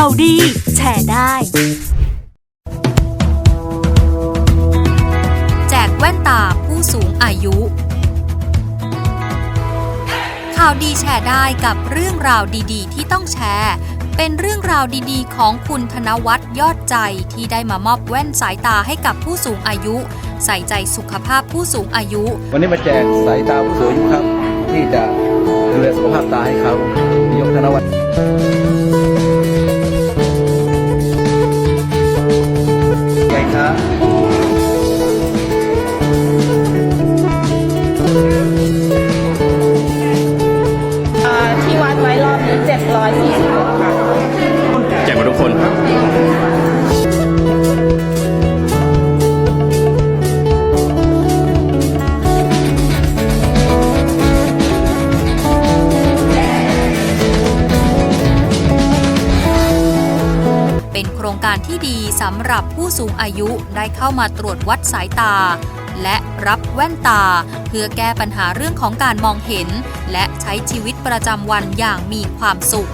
ข่าวดี แชร์ได้ แจกแว่นตาผู้สูงอายุ ข่าวดีแชร์ได้กับเรื่องราวดีๆ ที่ต้องแชร์ เป็นเรื่องราวดีๆ ของคุณธนวัฒน์ยอดใจที่ได้มามอบแว่นสายตาให้กับผู้สูงอายุ ใส่ใจสุขภาพผู้สูงอายุ วันนี้มาแจกสายตาผู้สูงอายุครับ ที่จะดูแลสุขภาพตาให้เขานายกธนวัฒน์ แจกมาทุกคนเป็นโครงการที่ดีสำหรับผู้สูงอายุได้เข้ามาตรวจวัดสายตา และรับแว่นตา เพื่อแก้ปัญหาเรื่องของการมองเห็น และใช้ชีวิตประจำวันอย่างมีความสุข